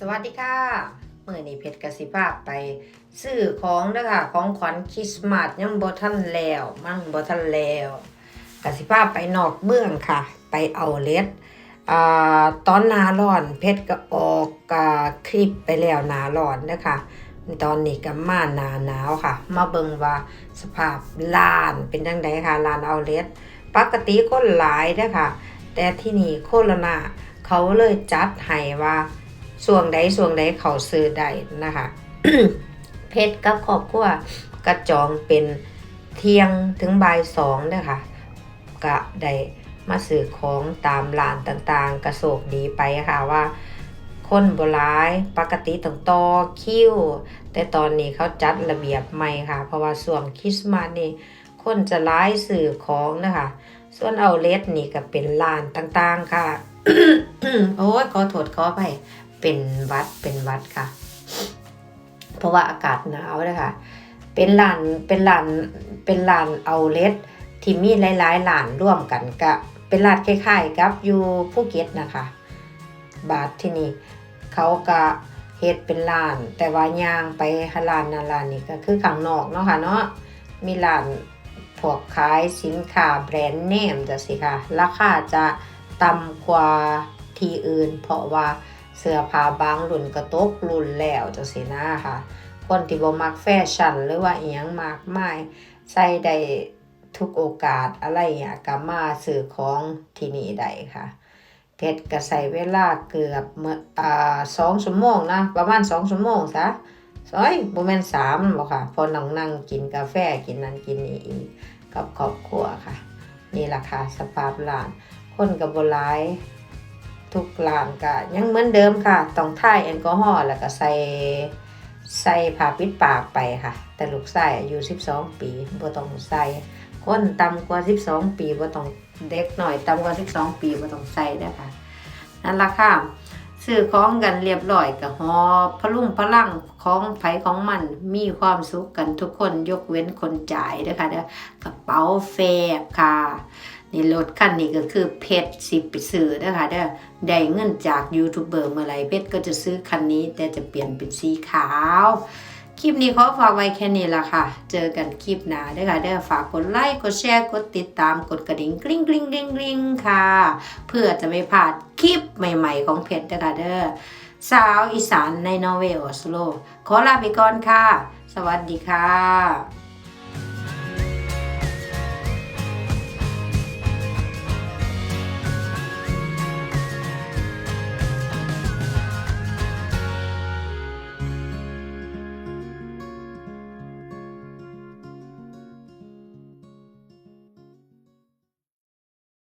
สวัสดีค่ะเมื่อนี้เพชรกสิภาพไปซื้อของเด้อค่ะของขวัญคริสต์มาสยังบ่ทันแล้วมั่งบ่ทันแล้วกสิภาพไปนอกเมืองค่ะ ไปเอาเลสอ่าตอนหนาร้อนเพชรก็ออกอ่าคลิปไปแล้วหนาร้อนเด้อค่ะตอนนี้ก็มาหนาหนาวค่ะ มาเบิงว่าสภาพลานเป็นจังไดค่ะลานเอาเลสปกติคนหลายเด้อค่ะแต่ที่นี่โคโรนาเขาเลยจัดให้ว่า ส่วงใดส่วงใดเขาซื้อได้นะคะเพชรกับครอบครัวกระจองเป็นเที่ยงถึงบ่ายสองเด้อค่ะก็ได้มาซื้อของตามร้านต่างๆ กระโศกดีไปค่ะว่า คนโบราณปกติต้องต่อคิวแต่ตอนนี้เขาจัดระเบียบใหม่ค่ะ เพราะว่าส่วงคริสต์มาสนี่คนจะร้ายสื่อของนะคะ ส่วนเอาเลสนี่ก็เป็นร้านต่างๆค่ะ โอ้ยขอโทษขอไป เป็นวัดเป็นวัดค่ะ เพราะว่าอากาศหนาวเลยค่ะเป็นลานเป็นลานเป็นลานเอาเลสที่มีหลายๆลานร่วมกันกะเป็นลานคล้ายๆกับอยู่ภูเก็ตนะคะ บาทที่นี่เขาก็เฮ็ดเป็นลาน แต่ว่าย่างไปลานนาลานนี่ก็คือข้างนอกเนาะค่ะเนาะมีลานพวกขายสินค้าแบรนด์เนมจะสิค่ะ ราคาจะต่ำกว่าที่อื่น เพราะว่า เสื้อผ้าบางรุ่นก็ตกรุ่นแล้วจังซี่นะค่ะ คนที่บ่มักแฟชั่นหรือว่าอีหยังมากมายใส่ได้ทุกโอกาสอะไรอย่างเงี้ยก็มาซื้อของที่นี่ได้ค่ะเพชรก็ใส่เวลาเกือบเมื่ออ่าสองชั่วโมงนะประมาณสองชั่วโมงซะซอยบ่แม่นสามหรอกค่ะ พอนั่งนั่งกินกาแฟกินนั่นกินนี่อีกกับครอบครัวค่ะ นี่ล่ะค่ะสภาพร้าน คนกับบ่หลาย ทุกร้านก็ยังเหมือนเดิมค่ะต้องท่ายแอลกอฮอล์แล้วก็ใส่ใส่ผ้าปิดปากไปค่ะ แต่ลูกชายอายุ12 ปีบ่ต้องใส่คนต่ำกว่า 12 ปีบ่ต้องเด็กหน่อยต่ำกว่า 12 ปีบ่ต้องใส่เด้อค่ะนั่นละค่ะซื้อของกันเรียบร้อยก็หอพลุ่งพลังของไผของมันมีความสุขกันทุกคนยกเว้นคนจ่ายเด้อค่ะเด้อกระเป๋าแฟบค่ะ นี่รถคันนี้ก็คือเพชรสิไปซื้อเด้อค่ะเด้อได้เงินจากยูทูบเบอร์เมื่อไรเพชรก็จะซื้อคันนี้ แต่จะเปลี่ยนเป็นสีขาว คลิปนี้ขอฝากไว้แค่นี้ละค่ะ เจอกันคลิปหน้าเด้อค่ะเด้อฝากกดไลค์กดแชร์กดติดตามกดกระดิ่งกริ๊งกริ๊งกริ๊งกริ๊งค่ะ เพื่อจะไม่พลาดคลิปใหม่ ๆ ของเพชรเด้อค่ะเด้อสาวอีสานในนอร์เวย์ออสโลขอลาไปก่อนค่ะ สวัสดีค่ะ